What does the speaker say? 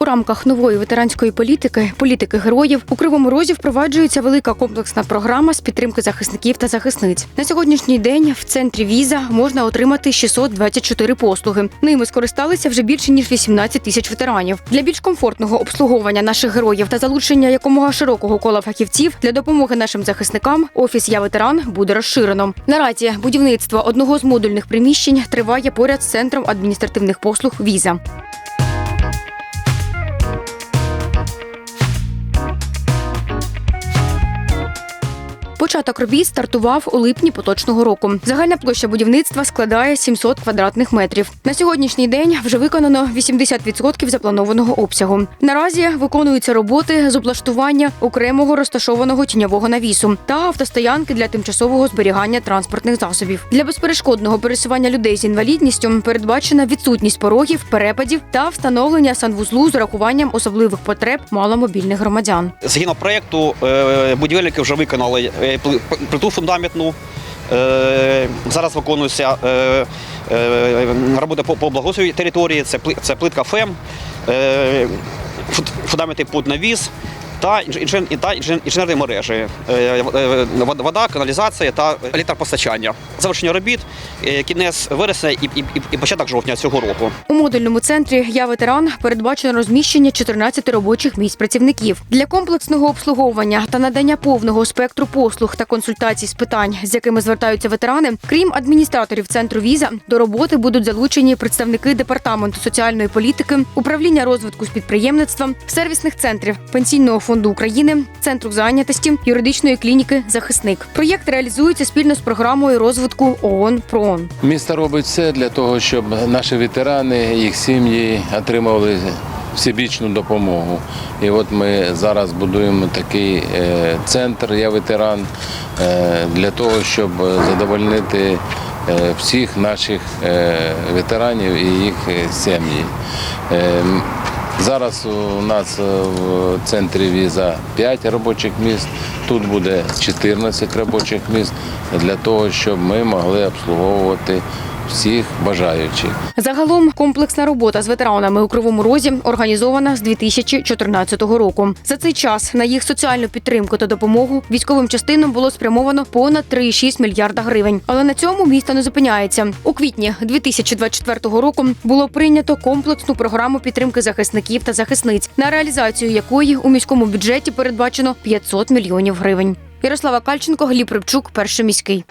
У рамках нової ветеранської політики, політики героїв у Кривому Розі впроваджується велика комплексна програма з підтримки захисників та захисниць. На сьогоднішній день в центрі віза можна отримати 624 послуги. Ними скористалися вже більше ніж 18 тисяч ветеранів. Для більш комфортного обслуговування наших героїв та залучення якомога широкого кола фахівців для допомоги нашим захисникам офіс Я ветеран буде розширено. Наразі будівництво одного з модульних приміщень триває поряд з центром адміністративних послуг Віза. Початок робіт стартував у липні поточного року. Загальна площа будівництва складає 700 квадратних метрів. На сьогоднішній день вже виконано 80% запланованого обсягу. Наразі виконуються роботи з облаштування окремого розташованого тіньового навісу та автостоянки для тимчасового зберігання транспортних засобів. Для безперешкодного пересування людей з інвалідністю передбачена відсутність порогів, перепадів та встановлення санвузлу з урахуванням особливих потреб маломобільних громадян. Згідно проєкту, е, будівельники вже виконали е, плиту фундаментну. Е, Зараз виконується е, е, робота по благословій території, це плитка ФЕМ, фундаменти під навіс та інж- інжен- та інженерні мережі, е, е, вод- вода, каналізація та електропостачання. Завершення робіт е, кінець вересня і початок жовтня цього року. У модульному центрі Я ветеран передбачено розміщення 14 робочих місць працівників для комплексного обслуговування та надання повного спектру послуг та консультацій з питань, з якими звертаються ветерани. Крім адміністраторів центру віза, до роботи будуть залучені представники департаменту соціальної політики, управління розвитку з підприємництва, сервісних центрів пенсійного фонду України, центру зайнятості, юридичної клініки Захисник. Проєкт реалізується спільно з програмою розвитку ООН ПРООН. Місто робить все для того, щоб наші ветерани, їх сім'ї отримували всебічну допомогу. І от ми зараз будуємо такий е, центр Я ветеран е, для того, щоб задовольнити е, всіх наших ветеранів і їх сім'ї. Зараз у нас е, в центрі віза 5 робочих місць, тут буде 14 робочих місць для того, щоб ми могли обслуговувати всіх бажаючих. Загалом комплексна робота з ветеранами у Кривому Розі організована з 2014 року. За цей час на їх соціальну підтримку та допомогу військовим частинам було спрямовано понад 3,6 мільярда гривень. Але на цьому місто не зупиняється. У квітні 2024 року було прийнято комплексну програму підтримки захисників та захисниць, на реалізацію якої у міському бюджеті передбачено 500 мільйонів гривень. Ярослава Кальченко, Гліб Рибчук, перший міський.